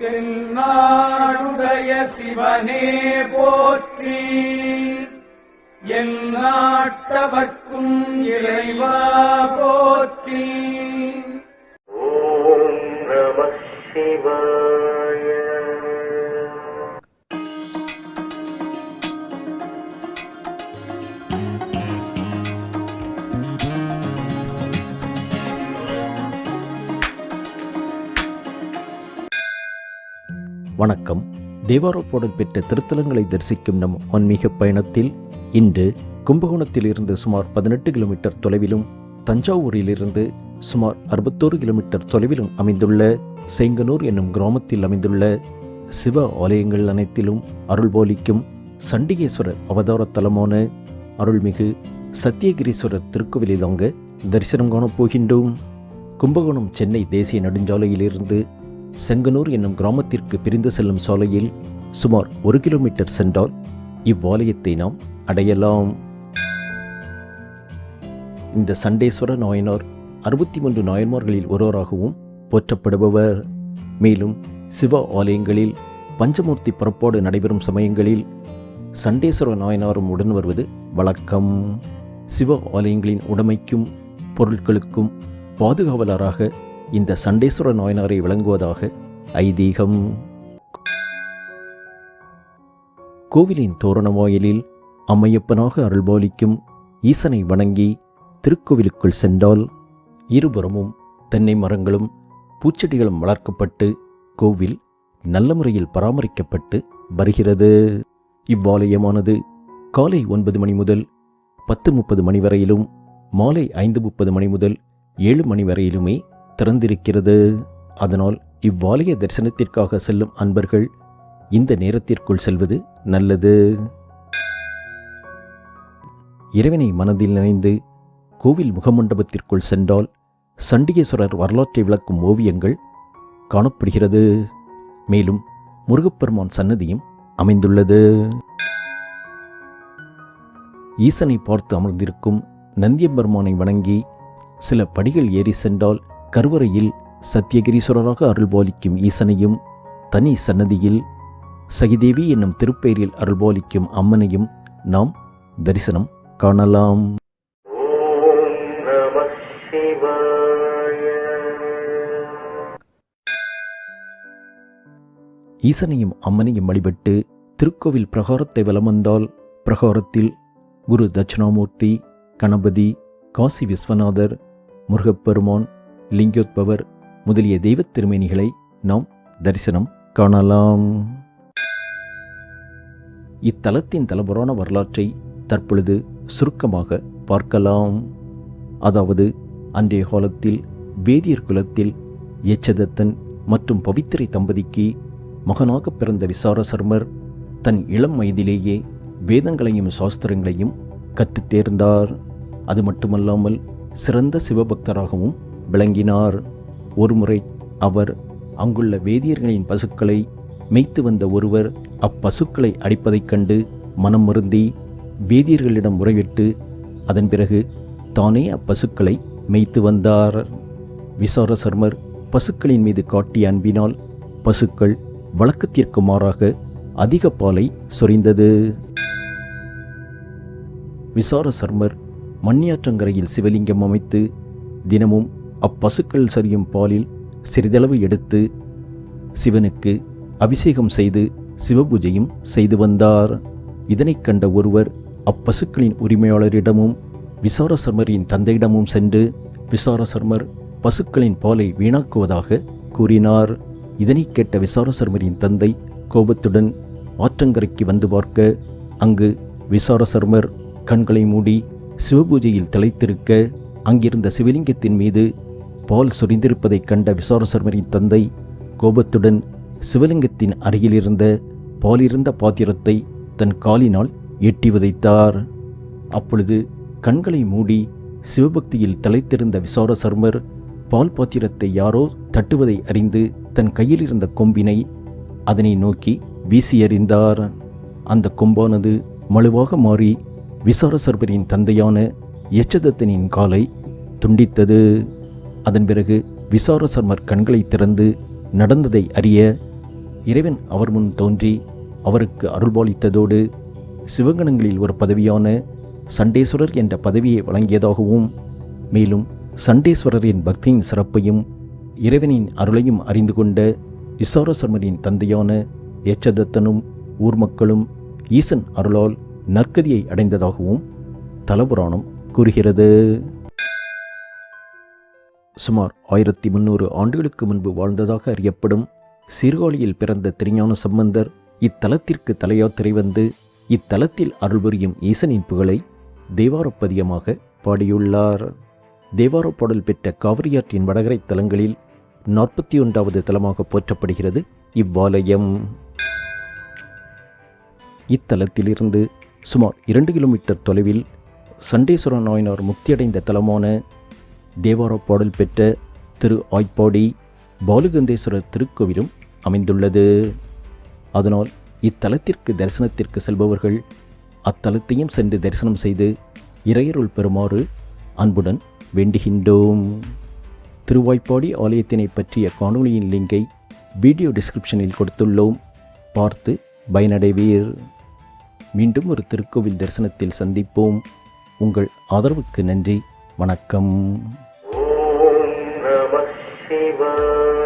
தென்னாடுடைய சிவனே போற்றி. எங்காட்டவர்க்கும் இறைவா போற்றி. ஓம் நம சிவா வணக்கம். தேவாரோப்புடன் பெற்ற திருத்தலங்களை தரிசிக்கும் நம் ஆன்மீக பயணத்தில் இன்று கும்பகோணத்தில் இருந்து சுமார் பதினெட்டு கிலோமீட்டர் தொலைவிலும் தஞ்சாவூரிலிருந்து சுமார் அறுபத்தோரு கிலோமீட்டர் தொலைவிலும் அமைந்துள்ள செங்கனூர் என்னும் கிராமத்தில் அமைந்துள்ள சிவ ஆலயங்கள் அனைத்திலும் அருள்போலிக்கும் சண்டிகேஸ்வரர் அவதார தலமான அருள்மிகு சத்தியகிரீஸ்வரர் திருக்கோவிலில் தாங்க தரிசனம் காணப் போகின்றோம் கும்பகோணம் சென்னை தேசிய நெடுஞ்சாலையிலிருந்து செங்கனூர் என்னும் கிராமத்திற்கு பிரிந்து செல்லும் சாலையில் சுமார் ஒரு கிலோமீட்டர் சென்றால் இவ்வாலயத்தை நாம் அடையலாம். இந்த சண்டேஸ்வர நாயனார் அறுபத்தி மூன்று நாயன்மார்களில் ஒருவராகவும் போற்றப்படுபவர். மேலும் சிவ ஆலயங்களில் பஞ்சமூர்த்தி புறப்பாடு நடைபெறும் சமயங்களில் சண்டேஸ்வர நாயனாரும் உடன் வருவது வழக்கம். சிவ ஆலயங்களின் உடைமைக்கும் பொருட்களுக்கும் பாதுகாவலராக இந்த சண்டேஸ்வர நாயனாரை விளங்குவதாக ஐதீகம். கோவிலின் தோரண வாயிலில் அம்மையப்பனாக அருள்பாலிக்கும் ஈசனை வணங்கி திருக்கோவிலுக்குள் சென்றால் இருபுறமும் தென்னை மரங்களும் பூச்செடிகளும் வளர்க்கப்பட்டு கோவில் நல்ல முறையில் பராமரிக்கப்பட்டு வருகிறது. இவ்வாலயமானது காலை ஒன்பது மணி முதல் பத்து முப்பது மணி வரையிலும் மாலை ஐந்து முப்பது மணி முதல் ஏழு மணி வரையிலுமே திறந்திருக்கிறது. அதனால் இவ்வாலய தரிசனத்திற்காக செல்லும் அன்பர்கள் இந்த நேரத்திற்குள் செல்வது நல்லது. இறைவனை மனதில் நினைந்து கோவில் முகமண்டபத்திற்குள் சென்றால் சண்டிகேஸ்வரர் வரலாற்றை விளக்கும் ஓவியங்கள் காணப்படுகிறது. மேலும் முருகப்பெருமான் சன்னதியும் அமைந்துள்ளது. ஈசனை பார்த்து அமர்ந்திருக்கும் நந்தியம்பெருமானை வணங்கி சில படிகள் ஏறி சென்றால் கருவறையில் சத்தியகிரீஸ்வரராக அருள்பாலிக்கும் ஈசனையும் தனி சன்னதியில் சகிதேவி என்னும் திருப்பெயரில் அருள்பாலிக்கும் அம்மனையும் நாம் தரிசனம் காணலாம். ஈசனையும் அம்மனையும் வழிபட்டு திருக்கோவில் பிரகாரத்தை வலம் வந்தால் பிரகாரத்தில் குரு தட்சிணாமூர்த்தி கணபதி காசி விஸ்வநாதர் முருகப்பெருமான் லிங்கோத்பவர் முதலிய தெய்வத் திருமேனிகளை நாம் தரிசனம் காணலாம். இத்தலத்தின் தலபுராண வரலாற்றை தற்பொழுது சுருக்கமாக பார்க்கலாம். அதாவது அன்றைய காலத்தில் வேதியர் குலத்தில் எச்சதத்தன் மற்றும் பவித்திரை தம்பதிக்கு மகனாக பிறந்த விசாரசர்மர் தன் இளம் வயதிலேயே வேதங்களையும் சாஸ்திரங்களையும் கற்றுத் தேர்ந்தார். அது மட்டுமல்லாமல் சிறந்த சிவபக்தராகவும் விளங்கினார். ஒருமுறை அவர் அங்குள்ள வேதியர்களின் பசுக்களை மேய்த்து வந்த ஒருவர் அப்பசுக்களை அடிப்பதைக் கண்டு மனம் வருந்தி வேதியர்களிடம் முறையிட்டு அதன் பிறகு தானே அப்பசுக்களை மேய்த்து வந்தார். விசாரசர்மர் பசுக்களின் மீது காட்டிய அன்பினால் பசுக்கள் வழக்கத்திற்கு மாறாக அதிக பாலை சொரிந்தது. விசாரசர்மர் மண்ணியாற்றங்கரையில் சிவலிங்கம் அமைத்து தினமும் அப்பசுக்கள் சரியும் பாலில் சிறிதளவு எடுத்து சிவனுக்கு அபிஷேகம் செய்து சிவபூஜையும் செய்து வந்தார். இதனைக் கண்ட ஒருவர் அப்பசுக்களின் உரிமையாளரிடமும் விசாரசர்மரின் தந்தையிடமும் சென்று விசாரசர்மர் பசுக்களின் பாலை வீணாக்குவதாக கூறினார். இதனைக் கேட்ட விசாரசர்மரின் தந்தை கோபத்துடன் ஆற்றங்கரைக்கு வந்து பார்க்க அங்கு விசாரசர்மர் கண்களை மூடி சிவபூஜையில் திளைத்திருக்க அங்கிருந்த சிவலிங்கத்தின் மீது பால் சொரிந்திருப்பதைக் கண்ட விசாரசர்மரின் தந்தை கோபத்துடன் சிவலிங்கத்தின் அருகிலிருந்த பாலிருந்த பாத்திரத்தை தன் காலினால் எட்டி உதைத்தார் அப்பொழுது கண்களை மூடி சிவபக்தியில் தலைத்திருந்த விசாரசர்மர் பால் பாத்திரத்தை யாரோ தட்டுவதை அறிந்து தன் கையில் இருந்த கொம்பினை அதனை நோக்கி வீசி எறிந்தார். அந்த கொம்பானது மழுவாக மாறி விசாரசர்பரின் தந்தையான எச்சதத்தனின் காலை துண்டித்தது. அதன் பிறகு விசாரசர்மர் கண்களை திறந்து நடந்ததை அறிய இறைவன் அவர் முன் தோன்றி அவருக்கு அருள்பாலித்ததோடு சிவகணங்களில் ஒரு பதவியான சண்டேஸ்வரர் என்ற பதவியை வழங்கியதாகவும் மேலும் சண்டேஸ்வரரின் பக்தியின் சிறப்பையும் இறைவனின் அருளையும் அறிந்து கொண்ட இசாரசர்மரின் தந்தையான எச்சதத்தனும் ஊர் மக்களும் ஈசன் அருளால் நற்கதியை அடைந்ததாகவும் தலபுராணம் கூறுகிறது. சுமார் ஆயிரத்தி முன்னூறு ஆண்டுகளுக்கு முன்பு வாழ்ந்ததாக அறியப்படும் சீர்காழியில் பிறந்த திருஞான சம்பந்தர் இத்தலத்திற்கு தலையாத்திரை வந்து இத்தலத்தில் அருள் புரியும் ஈசனின் புகழை தேவாரப்பதியமாக பாடியுள்ளார். தேவாரப் பாடல் பெற்ற காவிரியாற்றின் வடகரை தலங்களில் நாற்பத்தி ஒன்றாவது தலமாக போற்றப்படுகிறது இவ்வாலயம். இத்தலத்திலிருந்து சுமார் இரண்டு கிலோமீட்டர் தொலைவில் சண்டேஸ்வர நாயனார் முக்தியடைந்த தலமான தேவாரப் பாடல் பெற்ற திரு ஆய்ப்பாடி பாலுகந்தேஸ்வரர் திருக்கோவிலும் அமைந்துள்ளது. அதனால் இத்தலத்திற்கு தரிசனத்திற்கு செல்பவர்கள் அத்தலத்தையும் சென்று தரிசனம் செய்து இறையருள் பெறுமாறு அன்புடன் வேண்டுகின்றோம். திருவாய்ப்பாடி ஆலயத்தினை பற்றிய காணொளியின் லிங்கை வீடியோ டிஸ்கிரிப்ஷனில் கொடுத்துள்ளோம். பார்த்து பயனடைவீர். மீண்டும் ஒரு திருக்கோவில் தரிசனத்தில் சந்திப்போம். உங்கள் ஆதரவுக்கு நன்றி. வணக்கம். ஓம் நம சிவாய